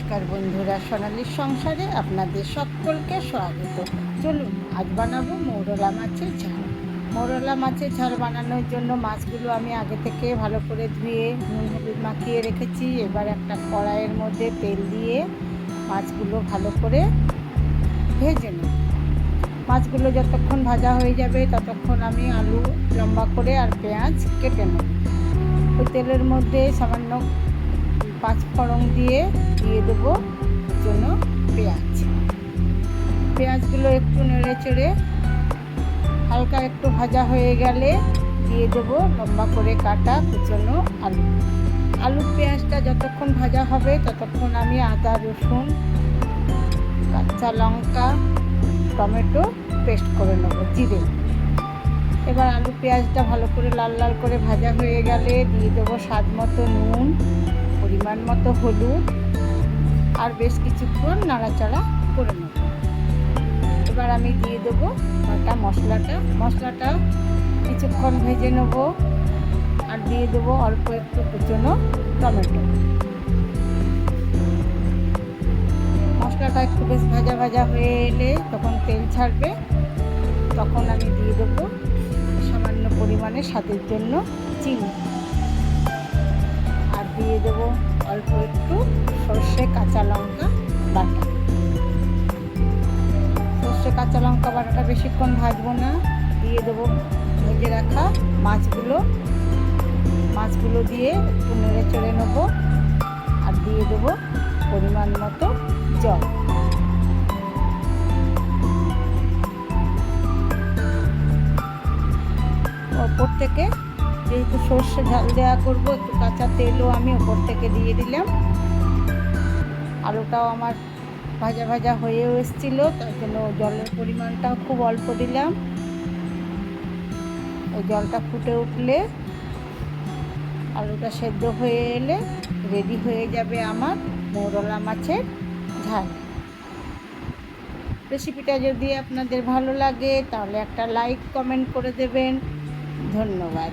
নমস্কার বন্ধুরা সোনালির সংসারে আপনাদের সকলকে স্বাগত। চলুন, আজ বানাবো মৌরলা মাছের ঝাল। মৌরলা মাছের ঝাল বানানোর জন্য মাছগুলো আমি আগে থেকে ভালো করে ধুয়ে, নুন হলুদ মাখিয়ে রেখেছি। এবার একটা কড়াইয়ের মধ্যে তেল দিয়ে মাছগুলো ভালো করে ভেজে নেব। মাছগুলো যতক্ষণ ভাজা হয়ে যাবে, ততক্ষণ আমি আলু লম্বা করে আর পেঁয়াজ কেটে নেব। তেলের মধ্যে সামান্য পাঁচ ফোড়ন দিয়ে দিয়ে দেবো জন্য পেঁয়াজ। পেঁয়াজগুলো একটু নেড়ে চেড়ে হালকা একটু ভাজা হয়ে গেলে দিয়ে দেবো লম্বা করে কাটা কুচনো আলু। আলু পেঁয়াজটা যতক্ষণ ভাজা হবে ততক্ষণ আমি আদা, রসুন, কাঁচা লঙ্কা, টমেটো পেস্ট করে নেব, জিরে। এবার আলু পেঁয়াজটা ভালো করে লাল লাল করে ভাজা হয়ে গেলে দিয়ে দেবো স্বাদ মতো নুন পরিমাণ মতো হলুদ আর বেশ কিছুক্ষণ নাড়াচাড়া করে নেব। এবার আমি দিয়ে দেবো বাটা মশলাটা। মশলাটা কিছুক্ষণ ভেজে নেব আর দিয়ে দেবো অল্প একটু কুচনো টমেটো। মশলাটা একটু বেশ ভাজা ভাজা হয়ে এলে তখন তেল ছাড়বে। তখন আমি দিয়ে দেবো সামান্য পরিমাণে স্বাদের জন্য চিনি। অল্প একটু সর্ষে কাঁচা লঙ্কা বাটা। সর্ষে কাঁচা লঙ্কা বাটাটা বেশিক্ষণ ভাজবো না, দিয়ে দেবো ভেজে রাখা মাছগুলো। মাছগুলো দিয়ে একটু নেড়ে চড়ে নেব আর দিয়ে দেবো পরিমাণ মতো জল। ওপর থেকে যেহেতু সর্ষে ঝাল দেওয়া করব, একটু কাঁচা তেলও আমি ওপর থেকে দিয়ে দিলাম। আলুটাও আমার ভাজা ভাজা হয়েও এসেছিল, তার জন্য জলের পরিমাণটাও খুব অল্প দিলাম। ওই জলটা ফুটে উঠলে আলুটা সেদ্ধ হয়ে এলে রেডি হয়ে যাবে আমার মৌরলা মাছের ঝাল। রেসিপিটা যদি আপনাদের ভালো লাগে, তাহলে একটা লাইক, কমেন্ট করে দেবেন। ধন্যবাদ।